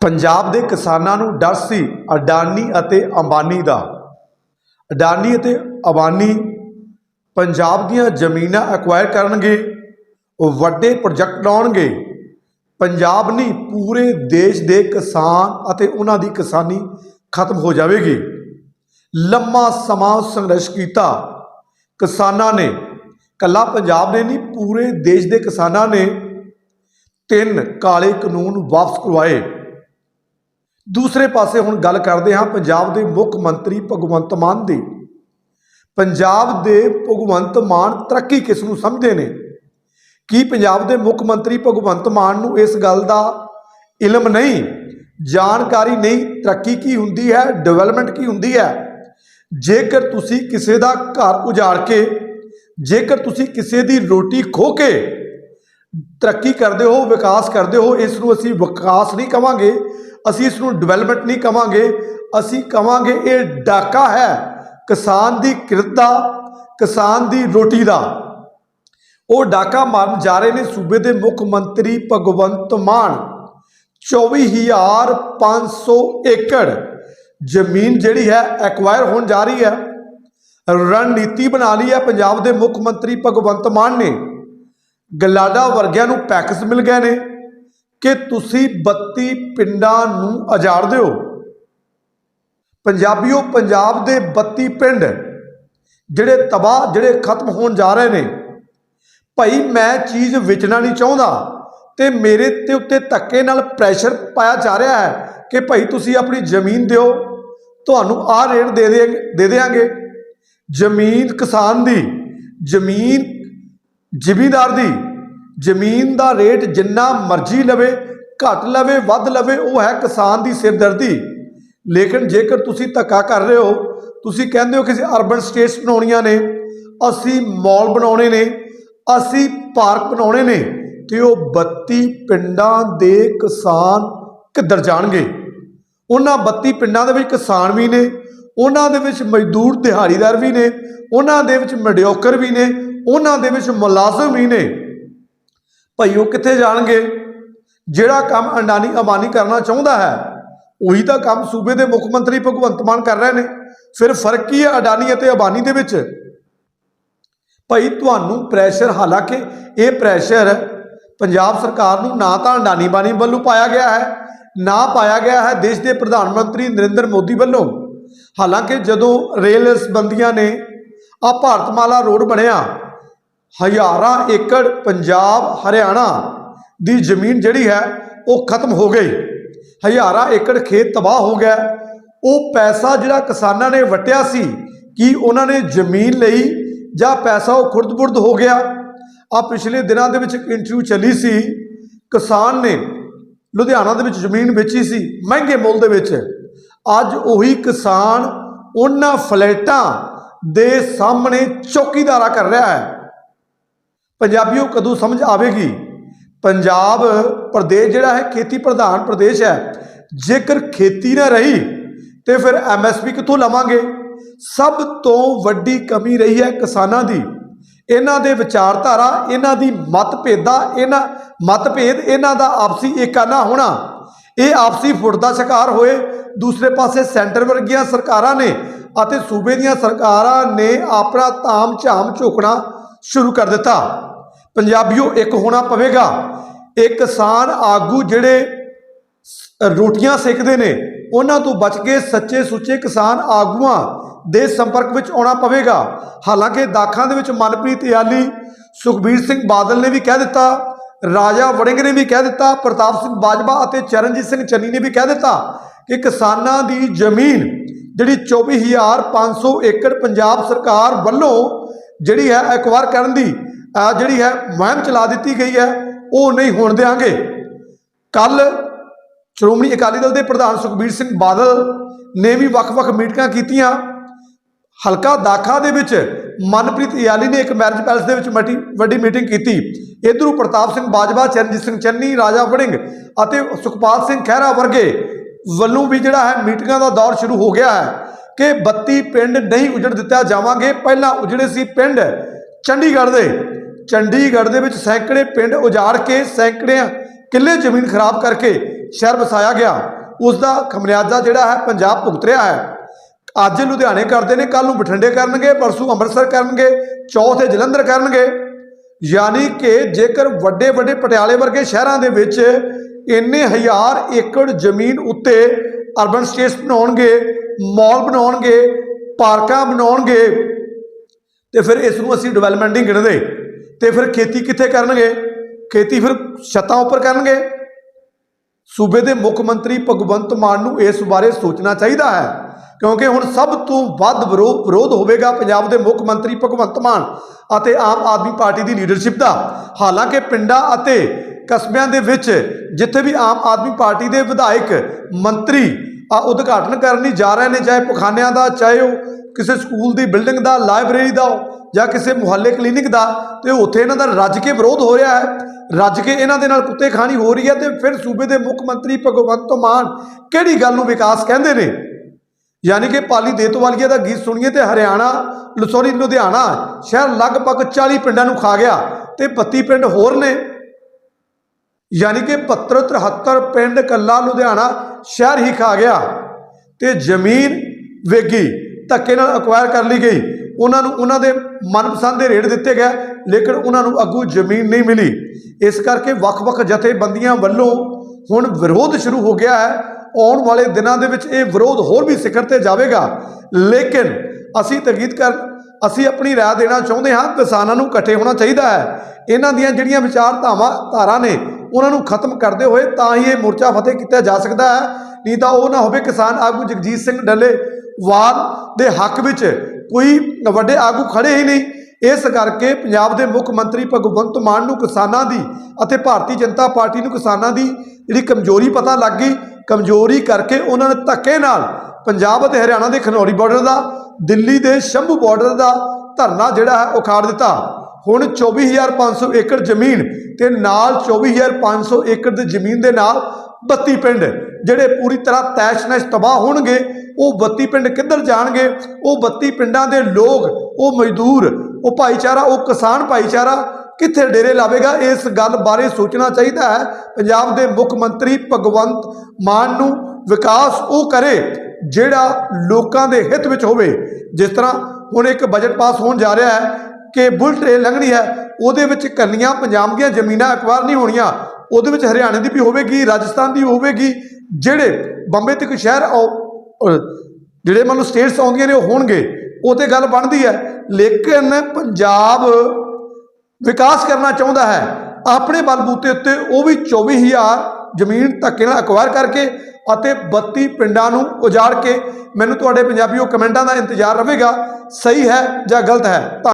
ਪੰਜਾਬ ਦੇ ਕਿਸਾਨਾਂ ਨੂੰ ਡਰ ਸੀ ਅਡਾਨੀ ਅਤੇ ਅੰਬਾਨੀ ਦਾ। ਅਡਾਨੀ ਅਤੇ ਅੰਬਾਨੀ ਪੰਜਾਬ ਦੀਆਂ ਜ਼ਮੀਨਾਂ ਐਕਵਾਇਰ ਕਰਨਗੇ ਵੱਡੇ ਪ੍ਰੋਜੈਕਟ ਲਾਉਣਗੇ। ਪੰਜਾਬ ਨਹੀਂ, ਪੂਰੇ ਦੇਸ਼ ਦੇ ਕਿਸਾਨ ਅਤੇ ਉਹਨਾਂ ਦੀ ਕਿਸਾਨੀ ਖਤਮ ਹੋ ਜਾਵੇਗੀ। ਲੰਮਾ ਸਮਾਂ ਸੰਘਰਸ਼ ਕੀਤਾ। ਕਿਸਾਨਾਂ ਨੇ, ਕੱਲਾ ਪੰਜਾਬ ਨੇ ਨਹੀਂ, ਪੂਰੇ ਦੇਸ਼ ਦੇ ਕਿਸਾਨਾਂ ਨੇ ਤਿੰਨ ਕਾਲੇ ਕਾਨੂੰਨ ਵਾਪਸ ਕਰਵਾਏ। ਦੂਸਰੇ ਪਾਸੇ ਹੁਣ ਗੱਲ ਕਰਦੇ ਹਾਂ ਪੰਜਾਬ ਦੇ ਮੁੱਖ ਮੰਤਰੀ ਭਗਵੰਤ ਮਾਨ ਦੀ। ਪੰਜਾਬ ਦੇ ਭਗਵੰਤ ਮਾਨ ਤਰੱਕੀ ਕਿਸ ਨੂੰ ਸਮਝਦੇ ਨੇ? ਕੀ ਪੰਜਾਬ ਦੇ ਮੁੱਖ ਮੰਤਰੀ ਭਗਵੰਤ ਮਾਨ ਨੂੰ ਇਸ ਗੱਲ ਦਾ ਇਲਮ ਨਹੀਂ? ਜਾਣਕਾਰੀ ਨਹੀਂ? ਤਰੱਕੀ ਕੀ ਹੁੰਦੀ ਹੈ? ਡਿਵੈਲਪਮੈਂਟ ਕੀ ਹੁੰਦੀ ਹੈ? ਜੇਕਰ ਤੁਸੀਂ ਕਿਸੇ ਦਾ ਘਰ ਉਜਾੜ ਕੇ, ਜੇਕਰ ਤੁਸੀਂ ਕਿਸੇ ਦੀ ਰੋਟੀ ਖੋ ਕੇ ਤਰੱਕੀ ਕਰਦੇ ਹੋ, ਵਿਕਾਸ ਕਰਦੇ ਹੋ, ਇਸ ਨੂੰ ਅਸੀਂ ਵਿਕਾਸ ਨਹੀਂ ਕਵਾਂਗੇ, ਅਸੀਂ ਇਸ ਨੂੰ ਡਿਵੈਲਪਮੈਂਟ ਨਹੀਂ ਕਵਾਂਗੇ, ਅਸੀਂ ਕਵਾਂਗੇ ਇਹ ਡਾਕਾ ਹੈ ਕਿਸਾਨ ਦੀ ਕਿਰਤ ਦਾ, ਕਿਸਾਨ ਦੀ ਰੋਟੀ ਦਾ। ਉਹ ਡਾਕਾ ਮਾਰਨ ਜਾ ਰਹੇ ਨੇ ਸੂਬੇ ਦੇ ਮੁੱਖ ਮੰਤਰੀ ਭਗਵੰਤ ਮਾਨ। 24500 ਏਕੜ ਜ਼ਮੀਨ ਜਿਹੜੀ ਹੈ ਐਕਵਾਇਰ ਹੋਣ ਜਾ ਰਹੀ ਹੈ। ਰਣਨੀਤੀ ਬਣਾ ਲਈ ਹੈ ਪੰਜਾਬ ਦੇ ਮੁੱਖ ਮੰਤਰੀ ਭਗਵੰਤ ਮਾਨ ਨੇ। ਗਲਾਡਾ ਵਰਗਿਆਂ ਨੂੰ ਪੈਕਸ ਮਿਲ ਗਏ ਨੇ ਕਿ ਤੁਸੀਂ 32 ਪਿੰਡਾਂ ਨੂੰ ਉਜਾੜ ਦਿਓ ਪੰਜਾਬੀਓ, ਪੰਜਾਬ ਦੇ 32 ਪਿੰਡ ਜਿਹੜੇ ਤਬਾਹ, ਜਿਹੜੇ ਖਤਮ ਹੋਣ ਜਾ ਰਹੇ ਨੇ, ਭਾਈ ਮੈਂ ਚੀਜ਼ ਵੇਚਣਾ ਨਹੀਂ ਚਾਹੁੰਦਾ ਤੇ ਮੇਰੇ ਤੇ ਉੱਤੇ ਧੱਕੇ ਨਾਲ ਪ੍ਰੈਸ਼ਰ ਪਾਇਆ ਜਾ ਰਿਹਾ ਹੈ ਕਿ ਭਾਈ ਤੁਸੀਂ ਆਪਣੀ ਜ਼ਮੀਨ ਦਿਓ। ਤੁਹਾਨੂੰ ਆਹ ਰੇਟ ਦੇ ਦੇ ਦੇ ਦੇਾਂਗੇ ਜ਼ਮੀਨ ਕਿਸਾਨ ਦੀ, ਜ਼ਮੀਨ ਜ਼ਿਮੀਂਦਾਰ ਦੀ ਜ਼ਮੀਨ ਦਾ ਰੇਟ ਜਿੰਨਾ ਮਰਜ਼ੀ ਲਵੇ, ਘੱਟ ਲਵੇ, ਵੱਧ ਲਵੇ, ਉਹ ਹੈ ਕਿਸਾਨ ਦੀ ਸਿਰਦਰਦੀ। ਲੇਕਿਨ ਜੇਕਰ ਤੁਸੀਂ ਧੱਕਾ ਕਰ ਰਹੇ ਹੋ, ਤੁਸੀਂ ਕਹਿੰਦੇ ਹੋ ਕਿ ਅਸੀਂ ਅਰਬਨ ਸਟੇਟਸ ਬਣਾਉਣੀਆਂ ਨੇ, ਅਸੀਂ ਮਾਲ ਬਣਾਉਣੇ ਨੇ, ਅਸੀਂ ਪਾਰਕ ਬਣਾਉਣੇ ਨੇ, ਤੇ ਉਹ 32 ਪਿੰਡਾਂ ਦੇ ਕਿਸਾਨ ਕਿੱਧਰ ਜਾਣਗੇ? ਉਹਨਾਂ 32 ਪਿੰਡਾਂ ਦੇ ਵਿੱਚ ਕਿਸਾਨ ਵੀ ਨੇ, ਉਹਨਾਂ ਦੇ ਵਿੱਚ ਮਜ਼ਦੂਰ ਦਿਹਾੜੀਦਾਰ ਵੀ ਨੇ, ਉਹਨਾਂ ਦੇ ਵਿੱਚ ਮਡਿਓਕਰ ਵੀ ਨੇ ਉਹਨਾਂ ਦੇ ਵਿੱਚ ਮੁਲਾਜ਼ਮ ਹੀ ਨੇ। ਭਾਈ ਉਹ ਕਿੱਥੇ ਜਾਣਗੇ? ਜਿਹੜਾ ਕੰਮ ਅੰਡਾਨੀ ਅਮਾਨੀ ਕਰਨਾ ਚਾਹੁੰਦਾ ਹੈ, ਉਹੀ ਤਾਂ ਕੰਮ ਸੂਬੇ ਦੇ ਮੁੱਖ ਮੰਤਰੀ ਭਗਵੰਤ ਮਾਨ ਕਰ ਰਹੇ ਨੇ। ਫਿਰ ਫ਼ਰਕ ਕੀ ਹੈ ਅਡਾਨੀ ਅਤੇ ਅਬਾਨੀ ਦੇ ਵਿੱਚ? ਭਾਈ ਤੁਹਾਨੂੰ ਪ੍ਰੈਸ਼ਰ ਹਾਲਾਂਕਿ ਇਹ ਪ੍ਰੈਸ਼ਰ ਪੰਜਾਬ ਸਰਕਾਰ ਨੂੰ ਨਾ ਤਾਂ ਅੰਡਾਨੀ ਬਾਨੀ ਵੱਲੋਂ ਪਾਇਆ ਗਿਆ ਹੈ, ਨਾ ਪਾਇਆ ਗਿਆ ਹੈ ਦੇਸ਼ ਦੇ ਪ੍ਰਧਾਨ ਮੰਤਰੀ ਨਰਿੰਦਰ ਮੋਦੀ ਵੱਲੋਂ। ਹਾਲਾਂਕਿ ਜਦੋਂ ਰੇਲ ਸੰਬੰਧੀਆਂ ਨੇ ਆ ਭਾਰਤਮਾਲਾ ਰੋਡ ਬਣਿਆ ਹਜ਼ਾਰਾਂ ਏਕੜ ਪੰਜਾਬ ਹਰਿਆਣਾ ਦੀ ਜ਼ਮੀਨ ਜਿਹੜੀ ਹੈ, ਉਹ ਖਤਮ ਹੋ ਗਈ। ਹਜ਼ਾਰਾਂ ਏਕੜ ਖੇਤ ਤਬਾਹ ਹੋ ਗਿਆ। ਉਹ ਪੈਸਾ ਜਿਹੜਾ ਕਿਸਾਨਾਂ ਨੇ ਵਟਿਆ ਸੀ, ਕਿ ਉਹਨਾਂ ਨੇ ਜ਼ਮੀਨ ਲਈ ਜਾਂ ਪੈਸਾ ਉਹ ਖੁਰਦ-ਬੁਰਦ ਹੋ ਗਿਆ? ਆ ਪਿਛਲੇ ਦਿਨਾਂ ਦੇ ਵਿੱਚ ਇੱਕ ਇੰਟਰਵਿਊ ਚੱਲੀ ਸੀ। ਕਿਸਾਨ ਨੇ ਲੁਧਿਆਣਾ ਦੇ ਵਿੱਚ ਜ਼ਮੀਨ ਵੇਚੀ ਸੀ, ਮਹਿੰਗੇ ਮੁੱਲ ਦੇ ਵਿੱਚ। ਅੱਜ ਉਹੀ ਕਿਸਾਨ ਉਹਨਾਂ ਫਲੈਟਾਂ ਦੇ ਸਾਹਮਣੇ ਚੌਕੀਦਾਰਾ ਕਰ ਰਿਹਾ ਹੈ। ਪੰਜਾਬੀਓ ਕਦੋਂ ਸਮਝ ਆਵੇਗੀ? ਪੰਜਾਬ ਪ੍ਰਦੇਸ਼ ਜਿਹੜਾ ਹੈ, ਖੇਤੀ ਪ੍ਰਧਾਨ ਪ੍ਰਦੇਸ਼ ਹੈ। ਜੇਕਰ ਖੇਤੀ ਨਾ ਰਹੀ, ਤੇ ਫਿਰ ਐਮਐਸਪੀ ਕਿੱਥੋਂ ਲਵਾਂਗੇ? ਸਭ ਤੋਂ ਵੱਡੀ ਕਮੀ ਰਹੀ ਹੈ ਕਿਸਾਨਾਂ ਦੀ। ਇਹਨਾਂ ਦੇ ਵਿਚਾਰਧਾਰਾ, ਇਹਨਾਂ ਦੀ ਮਤਭੇਦਾਂ, ਇਹਨਾਂ ਮਤਭੇਦ, ਇਹਨਾਂ ਦਾ ਆਪਸੀ ਏਕਾ ਨਾ ਹੋਣਾ। ਇਹ ਆਪਸੀ ਫੁੱਟ ਦਾ ਸ਼ਿਕਾਰ ਹੋਏ। ਦੂਸਰੇ ਪਾਸੇ ਸੈਂਟਰ ਵਰਗੀਆਂ ਸਰਕਾਰਾਂ ਨੇ ਅਤੇ ਸੂਬੇ ਦੀਆਂ ਸਰਕਾਰਾਂ ਨੇ ਆਪਣਾ ਤਾਮ ਝਾਮ ਝੋਕਣਾ ਸ਼ੁਰੂ ਕਰ ਦਿੱਤਾ। ਪੰਜਾਬੀਓ, ਇੱਕ ਹੋਣਾ ਪਵੇਗਾ। ਇਹ ਕਿਸਾਨ ਆਗੂ ਜਿਹੜੇ ਰੋਟੀਆਂ ਸੇਕਦੇ ਨੇ, ਉਹਨਾਂ ਤੋਂ ਬਚ ਕੇ ਸੱਚੇ ਸੁੱਚੇ ਕਿਸਾਨ ਆਗੂਆਂ ਦੇ ਸੰਪਰਕ ਵਿੱਚ ਆਉਣਾ ਪਵੇਗਾ। ਹਾਲਾਂਕਿ ਦਾਖਾਂ ਦੇ ਵਿੱਚ ਮਨਪ੍ਰੀਤ ਯਾਲੀ, ਸੁਖਬੀਰ ਸਿੰਘ ਬਾਦਲ ਨੇ ਵੀ ਕਹਿ ਦਿੱਤਾ, ਰਾਜਾ ਵੜਿੰਗ ਨੇ ਵੀ ਕਹਿ ਦਿੱਤਾ, ਪ੍ਰਤਾਪ ਸਿੰਘ ਬਾਜਵਾ ਅਤੇ ਚਰਨਜੀਤ ਸਿੰਘ ਚੰਨੀ ਨੇ ਵੀ ਕਹਿ ਦਿੱਤਾ ਕਿ ਕਿਸਾਨਾਂ ਦੀ ਜ਼ਮੀਨ ਜਿਹੜੀ 24500 ਏਕੜ ਪੰਜਾਬ ਸਰਕਾਰ ਵੱਲੋਂ ਜਿਹੜੀ ਹੈ ਐਕਵਾਇਰ ਕਰਨ ਦੀ, ਅਹ ਜਿਹੜੀ ਹੈ ਮੁਹਿੰਮ ਚਲਾ ਦਿੱਤੀ ਗਈ ਹੈ, ਉਹ ਨਹੀਂ ਹੋਣ ਦੇਵਾਂਗੇ ਕੱਲ ਸ਼੍ਰੋਮਣੀ ਅਕਾਲੀ ਦਲ ਦੇ ਪ੍ਰਧਾਨ ਸੁਖਬੀਰ ਸਿੰਘ ਬਾਦਲ ਨੇ ਵੀ ਵੱਖ-ਵੱਖ ਮੀਟਿੰਗਾਂ ਕੀਤੀਆਂ। ਹਲਕਾ ਦਾਖਾ ਦੇ ਵਿੱਚ ਮਨਪ੍ਰੀਤ ਇਆਲੀ ਨੇ ਇੱਕ ਮੈਰਿਜ ਪੈਲਸ ਦੇ ਵਿੱਚ ਮਟੀ, ਵੱਡੀ ਮੀਟਿੰਗ ਕੀਤੀ। ਇਧਰੋਂ ਪ੍ਰਤਾਪ ਸਿੰਘ ਬਾਜਵਾ, ਚਰਨਜੀਤ ਸਿੰਘ ਚੰਨੀ, ਰਾਜਾ ਵੜਿੰਗ ਅਤੇ ਸੁਖਪਾਲ ਸਿੰਘ ਖਹਿਰਾ ਵਰਗੇ ਵੱਲੋਂ ਵੀ ਜਿਹੜਾ ਹੈ ਮੀਟਿੰਗਾਂ ਦਾ ਦੌਰ ਸ਼ੁਰੂ ਹੋ ਗਿਆ ਹੈ। ਕਿ 32 ਪਿੰਡ ਨਹੀਂ ਉਜੜ ਦਿੱਤਾ ਜਾਵਾਂਗੇ। ਪਹਿਲਾਂ ਉਜੜੇ ਸੀ ਪਿੰਡ ਚੰਡੀਗੜ੍ਹ ਦੇ। ਚੰਡੀਗੜ੍ਹ ਦੇ ਵਿੱਚ ਸੈਂਕੜੇ ਪਿੰਡ ਉਜਾੜ ਕੇ ਸੈਂਕੜੇ ਕਿੱਲੇ ਜ਼ਮੀਨ ਖਰਾਬ ਕਰਕੇ ਸ਼ਹਿਰ ਵਸਾਇਆ ਗਿਆ। ਉਸ ਦਾ ਖਮਿਆਜ਼ਾ ਜਿਹੜਾ ਹੈ ਪੰਜਾਬ ਭੁਗਤ ਰਿਹਾ ਹੈ। ਅੱਜ ਲੁਧਿਆਣੇ ਕਰਦੇ ਨੇ ਕੱਲ ਨੂੰ ਬਠਿੰਡੇ ਕਰਨਗੇ, ਪਰਸੋਂ ਅੰਮ੍ਰਿਤਸਰ ਕਰਨਗੇ, ਚੌਥੇ ਜਲੰਧਰ ਕਰਨਗੇ। ਯਾਨੀ ਕਿ ਜੇਕਰ ਵੱਡੇ ਵੱਡੇ ਪਟਿਆਲੇ ਵਰਗੇ ਸ਼ਹਿਰਾਂ ਦੇ ਵਿੱਚ ਇੰਨੇ ਹਜ਼ਾਰ ਏਕੜ ਜ਼ਮੀਨ ਉੱਤੇ ਅਰਬਨ ਸਟੇਟਸ ਬਣਾਉਣਗੇ ਮਾਲ ਬਣਾਉਣਗੇ, ਪਾਰਕਾਂ ਬਣਾਉਣਗੇ, ਤੇ ਫਿਰ ਇਸ ਨੂੰ ਅਸੀਂ ਡਿਵੈਲਪਮੈਂਟ ਨਹੀਂ ਗਿਣਦੇ। ਤੇ ਫਿਰ ਖੇਤੀ ਕਿੱਥੇ ਕਰਨਗੇ? ਖੇਤੀ ਫਿਰ ਛੱਤਾਂ ਉੱਪਰ ਕਰਨਗੇ। ਸੂਬੇ ਦੇ ਮੁੱਖ ਮੰਤਰੀ ਭਗਵੰਤ ਮਾਨ ਨੂੰ ਇਸ ਬਾਰੇ ਸੋਚਣਾ ਚਾਹੀਦਾ ਹੈ, ਕਿਉਂਕਿ ਹੁਣ ਸਭ ਤੋਂ ਵੱਧ ਵਿਰੋ- ਵਿਰੋਧ ਹੋਵੇਗਾ ਪੰਜਾਬ ਦੇ ਮੁੱਖ ਮੰਤਰੀ ਭਗਵੰਤ ਮਾਨ ਅਤੇ ਆਮ ਆਦਮੀ ਪਾਰਟੀ ਦੀ ਲੀਡਰਸ਼ਿਪ ਦਾ। ਹਾਲਾਂਕਿ ਪਿੰਡਾਂ ਅਤੇ ਕਸਬਿਆਂ ਦੇ ਵਿੱਚ ਜਿੱਥੇ ਵੀ ਆਮ ਆਦਮੀ ਪਾਰਟੀ ਦੇ ਵਿਧਾਇਕ, ਮੰਤਰੀ ਆ ਉਦਘਾਟਨ ਕਰਨ ਲਈ ਜਾ ਰਹੇ ਨੇ, ਚਾਹੇ ਪਖਾਨਿਆਂ ਦਾ, ਚਾਹੇ ਉਹ ਕਿਸੇ ਸਕੂਲ ਦੀ ਬਿਲਡਿੰਗ ਦਾ, ਲਾਇਬ੍ਰੇਰੀ ਦਾ ਜਾਂ ਕਿਸੇ ਮੁਹੱਲੇ ਕਲੀਨਿਕ ਦਾ, ਤੇ ਉੱਥੇ ਇਹਨਾਂ ਦਾ ਰੱਜ ਕੇ ਵਿਰੋਧ ਹੋ ਰਿਹਾ ਹੈ। ਰੱਜ ਕੇ ਇਹਨਾਂ ਦੇ ਨਾਲ ਕੁੱਤੇ ਖਾਣੀ ਹੋ ਰਹੀ ਹੈ ਤੇ ਫਿਰ ਸੂਬੇ ਦੇ ਮੁੱਖ ਮੰਤਰੀ ਭਗਵੰਤ ਮਾਨ ਕਿਹੜੀ ਗੱਲ ਨੂੰ ਵਿਕਾਸ ਕਹਿੰਦੇ ਨੇ? ਯਾਨੀ ਕਿ ਪਾਲੀ ਦੇਤਵਾਲੀਆ ਦਾ ਗੀਤ ਸੁਣੀਏ ਤੇ ਹਰਿਆਣਾ ਸੌਰੀ ਲੁਧਿਆਣਾ ਸ਼ਹਿਰ ਲਗਭਗ 40 ਪਿੰਡਾਂ ਨੂੰ ਖਾ ਗਿਆ ਤੇ 32 ਪਿੰਡ ਹੋਰ ਨੇ। ਯਾਨੀ ਕਿ 72 73 ਪਿੰਡ ਕੱਲਾ ਲੁਧਿਆਣਾ ਸ਼ਹਿਰ ਹੀ ਖਾ ਗਿਆ ਤੇ ਜ਼ਮੀਨ ਵੇਗੀ, ਧੱਕੇ ਨਾਲ ਅਕਵਾਇਰ ਕਰ ਲਈ ਗਈ। ਉਹਨਾਂ ਨੂੰ ਉਹਨਾਂ ਦੇ ਮਨਪਸੰਦ ਦੇ ਰੇਟ ਦਿੱਤੇ ਗਏ, ਲੇਕਿਨ ਉਹਨਾਂ ਨੂੰ ਅੱਗੂ ਜ਼ਮੀਨ ਨਹੀਂ ਮਿਲੀ। ਇਸ ਕਰਕੇ ਵੱਖ-ਵੱਖ ਜਥੇਬੰਦੀਆਂ ਵੱਲੋਂ ਹੁਣ ਵਿਰੋਧ ਸ਼ੁਰੂ ਹੋ ਗਿਆ ਹੈ। ਆਉਣ ਵਾਲੇ ਦਿਨਾਂ ਦੇ ਵਿੱਚ ਇਹ ਵਿਰੋਧ ਹੋਰ ਵੀ ਸਿਖਰ ਤੇ ਜਾਵੇਗਾ। ਲੇਕਿਨ ਅਸੀਂ ਤਕੀਦ ਕਰ ਅਸੀਂ ਆਪਣੀ ਰਾਏ ਦੇਣਾ ਚਾਹੁੰਦੇ ਹਾਂ, ਕਿਸਾਨਾਂ ਨੂੰ ਇਕੱਠੇ ਹੋਣਾ ਚਾਹੀਦਾ ਹੈ। ਇਹਨਾਂ ਦੀਆਂ ਜਿਹੜੀਆਂ ਵਿਚਾਰਧਾਵਾਂ, ਧਾਰਾ ਨੇ ਉਹਨਾਂ ਨੂੰ ਖਤਮ ਕਰਦੇ ਹੋਏ ਤਾਂ ਹੀ ਇਹ ਮੋਰਚਾ ਫਤਿਹ ਕੀਤਾ ਜਾ ਸਕਦਾ ਹੈ। ਨਹੀਂ ਤਾਂ ਉਹ ਨਾ ਹੋਵੇ ਕਿਸਾਨ ਆਗੂ ਜਗਜੀਤ ਸਿੰਘ ਡੱਲੇਵਾਲ ਦੇ ਹੱਕ ਵਿੱਚ ਕੋਈ ਵੱਡੇ ਆਗੂ ਖੜੇ ਹੀ ਨਹੀਂ। ਇਸ ਕਰਕੇ ਪੰਜਾਬ ਦੇ ਮੁੱਖ ਮੰਤਰੀ ਭਗਵੰਤ ਮਾਨ ਨੂੰ ਕਿਸਾਨਾਂ ਦੀ ਅਤੇ ਭਾਰਤੀ ਜਨਤਾ ਪਾਰਟੀ ਨੂੰ ਕਿਸਾਨਾਂ ਦੀ ਜਿਹੜੀ ਕਮਜ਼ੋਰੀ ਪਤਾ ਲੱਗ ਗਈ। ਕਮਜ਼ੋਰੀ ਕਰਕੇ ਉਹਨਾਂ ਨੇ ਧੱਕੇ ਨਾਲ ਪੰਜਾਬ ਅਤੇ ਹਰਿਆਣਾ ਦੇ ਖਨੌਰੀ ਬਾਰਡਰ ਦਾ, ਦਿੱਲੀ ਦੇ ਸ਼ੰਭੂ ਬਾਰਡਰ ਦਾ ਧਰਨਾ ਜਿਹੜਾ ਹੈ, ਉਖਾੜ ਦਿੱਤਾ। ਹੁਣ 24500 ਏਕੜ ਜ਼ਮੀਨ ਤੇ ਨਾਲ 24500 ਏਕੜ ਦੀ ਜ਼ਮੀਨ ਦੇ ਨਾਲ 32 ਪਿੰਡ, ਜਿਹੜੇ ਪੂਰੀ ਤਰ੍ਹਾਂ ਤੈਸ਼-ਨੈਸ਼ ਤਬਾਹ ਹੋਣਗੇ, ਉਹ 32 ਪਿੰਡ ਕਿੱਧਰ ਜਾਣਗੇ? ਉਹ 32 ਪਿੰਡਾਂ ਦੇ ਲੋਕ, ਉਹ ਮਜ਼ਦੂਰ, ਉਹ ਭਾਈਚਾਰਾ, ਉਹ ਕਿਸਾਨ ਭਾਈਚਾਰਾ ਕਿੱਥੇ ਡੇਰੇ ਲਾਵੇਗਾ? ਇਸ ਗੱਲ ਬਾਰੇ ਸੋਚਣਾ ਚਾਹੀਦਾ ਹੈ। ਪੰਜਾਬ ਦੇ ਮੁੱਖ ਮੰਤਰੀ ਭਗਵੰਤ ਮਾਨ ਨੂੰ ਵਿਕਾਸ ਉਹ ਕਰੇ ਜਿਹੜਾ ਲੋਕਾਂ ਦੇ ਹਿੱਤ ਵਿੱਚ ਹੋਵੇ। ਜਿਸ ਤਰ੍ਹਾਂ ਹੁਣ ਇੱਕ ਬਜਟ ਪਾਸ ਹੋਣ ਜਾ ਰਿਹਾ ਹੈ ਕਿ ਬੁਲਟ ਰੇਲ ਲੰਘਣੀ ਹੈ, ਉਹਦੇ ਵਿੱਚ ਕੱਲੀਆਂ ਪੰਜਾਬ ਦੀਆਂ ਜ਼ਮੀਨਾਂ ਅਕਵਾਰ ਨਹੀਂ ਹੋਣੀਆਂ। ਉਹਦੇ ਵਿੱਚ ਹਰਿਆਣੇ ਦੀ ਵੀ ਹੋਵੇਗੀ, ਰਾਜਸਥਾਨ ਦੀ ਹੋਵੇਗੀ। ਜਿਹੜੇ ਬੰਬੇ ਤੱਕ ਸ਼ਹਿਰ ਆਉ- ਜਿਹੜੇ ਮੰਨ ਲਓ ਸਟੇਟਸ ਆਉਂਦੀਆਂ ਨੇ, ਉਹ ਹੋਣਗੇ। ਉਹ ਤੇ ਗੱਲ ਬਣਦੀ ਹੈ। ਲੇਕਿਨ ਪੰਜਾਬ ਵਿਕਾਸ ਕਰਨਾ ਚਾਹੁੰਦਾ ਹੈ। ਆਪਣੇ ਬਲਬੂਤੇ ਉੱਤੇ ਉਹ ਵੀ 24000 ਜ਼ਮੀਨ ਧੱਕੇ ਨਾਲ ਅਕਵਾਇਰ ਕਰਕੇ ਅਤੇ 32 ਪਿੰਡਾਂ ਨੂੰ ਉਜਾੜ ਕੇ ਮੈਨੂੰ ਤੁਹਾਡੇ ਪੰਜਾਬੀਓ ਕਮੈਂਟਾਂ ਦਾ ਇੰਤਜ਼ਾਰ ਰਹੇਗਾ। ਸਹੀ ਹੈ ਜਾਂ ਗਲਤ ਹੈ? ਧੰਨ-